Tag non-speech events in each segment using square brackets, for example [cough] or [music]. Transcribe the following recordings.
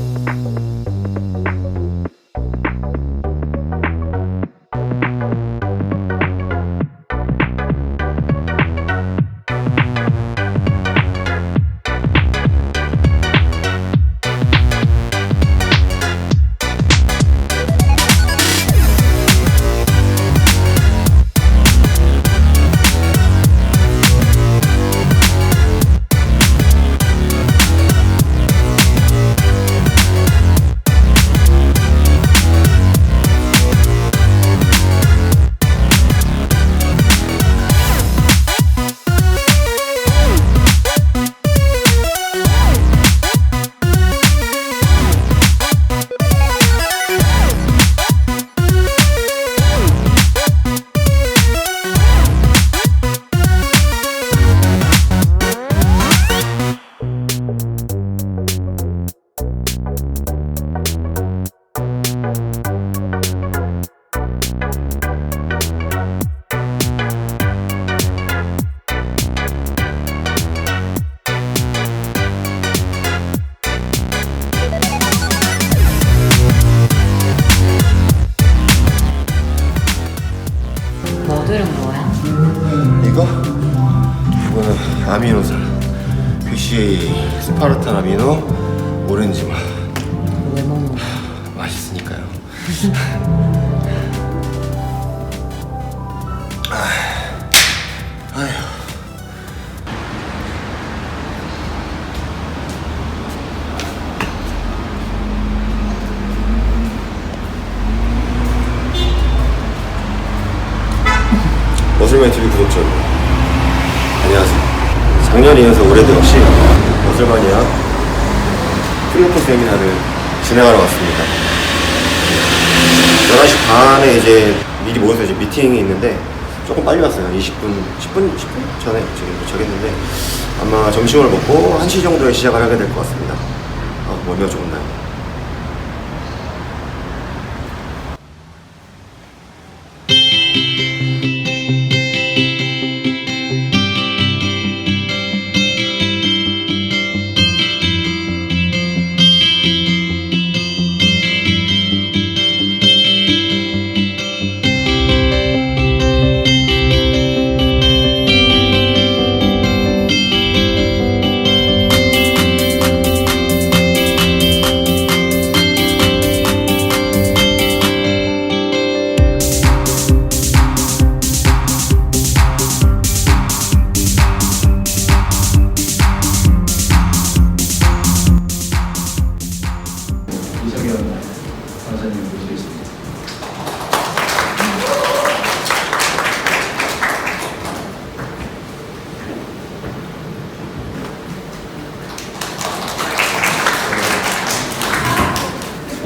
뭐 BCA 스파르탄 아미노 오렌지맛 왜 먹는 거야? 맛있으니까요. 아, 아휴. 머슬맨 TV 구독자 여러분 작년에 이어서 올해도 역시 머슬마니아 플로터 세미나를 진행하러 왔습니다. 11시 반에 이제 미리 모여서 이제 미팅이 있는데 조금 빨리 왔어요. 20분 10분 10분 전에 지금 도착했는데 아마 점심을 먹고 1시 정도에 시작을 하게 될 것 같습니다. 아 멀미가 조금 나요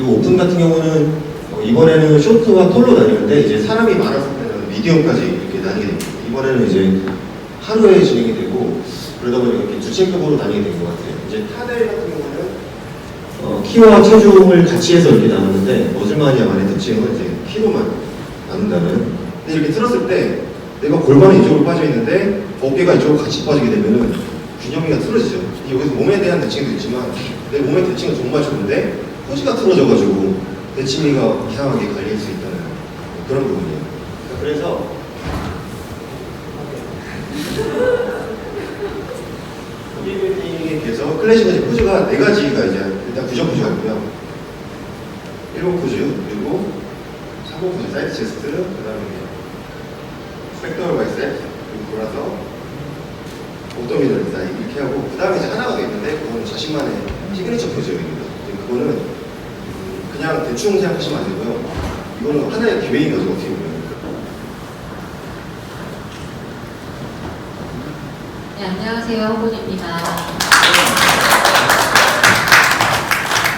이 오픈 같은 경우는 어, 이번에는 쇼트와 컬로 나뉘는데 이제 사람이 많았을 때는 미디엄까지 이렇게 나뉘게 됩니다. 이번에는 이제 하루에 진행이 되고 그러다 보니까 이렇게 두 체급으로 나뉘게 된 것 같아요. 이제 타델 같은 경우는 어, 키와 체중을 같이 해서 이렇게 나누는데 머슬마니아만의 특징은 이제 키로만 나눈다는. 근데 이렇게 틀었을 때 내가 골반이 이쪽으로 빠져 있는데 어깨가 이쪽으로 같이 빠지게 되면은 균형이가 틀어지죠. 여기서 몸에 대한 대칭도 있지만 내 몸의 대칭은 정말 좋은데 포지가 틀어져가지고 대칭미가 이상하게 갈릴 수 있다는 그런 부분이에요. 그래서 클래식은 이제 포즈가 네 가지가 이제 일단 구정 포즈가 있고요. 1번 포즈, 그리고 3번 포즈, 사이드 체스트, 그 다음에 스펙터럴 바이셉, 그리고 돌아서 옵도미널 사이 이렇게 하고 그 다음에 이제 하나가 더 있는데 그거는 자신만의 시그니처 포즈입니다. 근데 그거는 음, 그냥 대충 생각하시면 안 되고요. 이거는 하나의 기회인 거죠 어떻게 보면. 네, 안녕하세요. 호곤입니다.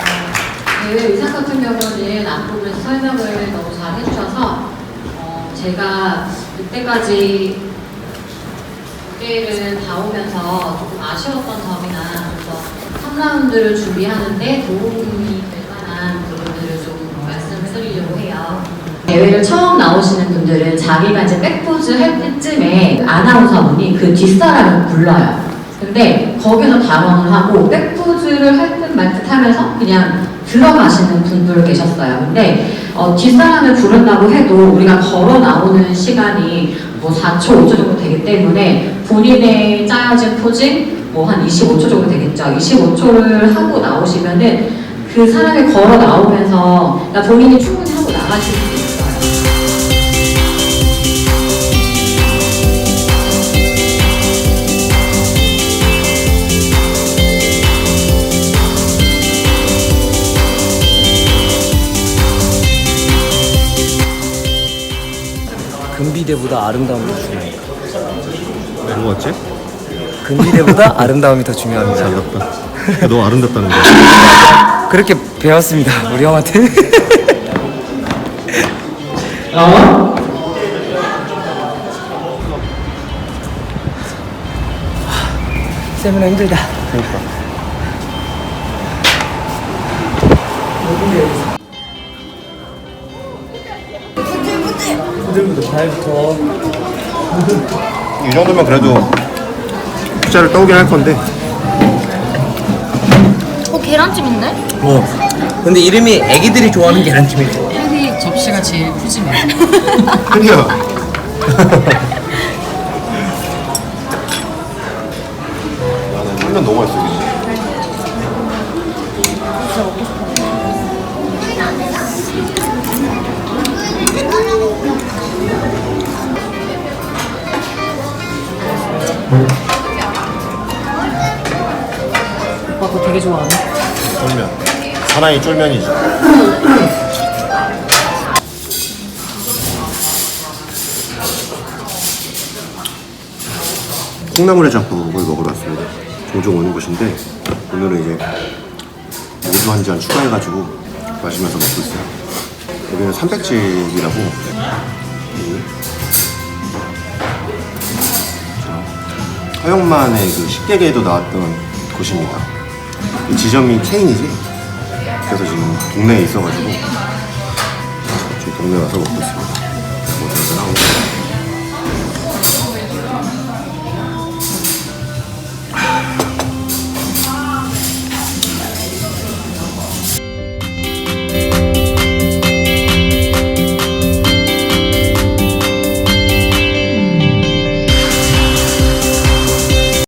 어, 대회 의상 같은 경우는 앞부분에서 설명을 너무 잘 해주셔서 어, 제가 이때까지 무대를 봐오면서 조금 아쉬웠던 점이나 그래서 3라운드를 준비하는데 도움이 될 만한 부분들을 좀 말씀을 드리려고 해요. 대회를 처음 나오시는 분들은 자기가 이제 백포즈 할 때쯤에 아나운서분이 그 뒷사람을 불러요. 근데 거기서 당황을 하고 백포즈를 할 때도 말듯 하면서 그냥 들어가시는 분들 계셨어요. 근데 어, 뒷사람을 부른다고 해도 우리가 걸어 나오는 시간이 뭐 4초, 5초 정도 되기 때문에 본인의 짜여진 포징 뭐 한 25초 정도 되겠죠. 25초를 하고 나오시면은 그 사람이 걸어 나오면서 나 본인이 충분히 하고 나가실 수 금비대보다 아름다움이 더 중요합니다. 뭐 같지? 금비대보다 [laughs] 아름다움이 더 중요합니다. 잘났다. 너 아름답다는 거야. [laughs] 그렇게 배웠습니다. 우리 형한테. 세미나 힘들다. 부들부들 발부터 이 정도면 그래도 숫자를 떠오긴 할 건데. 어 계란찜 있네? 어. 근데 이름이 애기들이 좋아하는 계란찜이죠. 혜리 접시가 제일 푸짐해. [laughs] 아니야. [laughs] 나는 쫄면 너무 맛있어. 되게 좋아하네. 쫄면. 사나이 쫄면이지. 콩나물의 잡국을 먹으러 왔습니다. 종종 오는 곳인데 오늘은 이제 요수 한잔 추가해가지고 마시면서 먹고 있어요. 여기는 삼백집이라고 허영만의 그 식객에도 나왔던 곳입니다. 이 지점이 체인이지. 그래서 지금 동네에 있어가지고 지금 동네 와서 먹고 있습니다.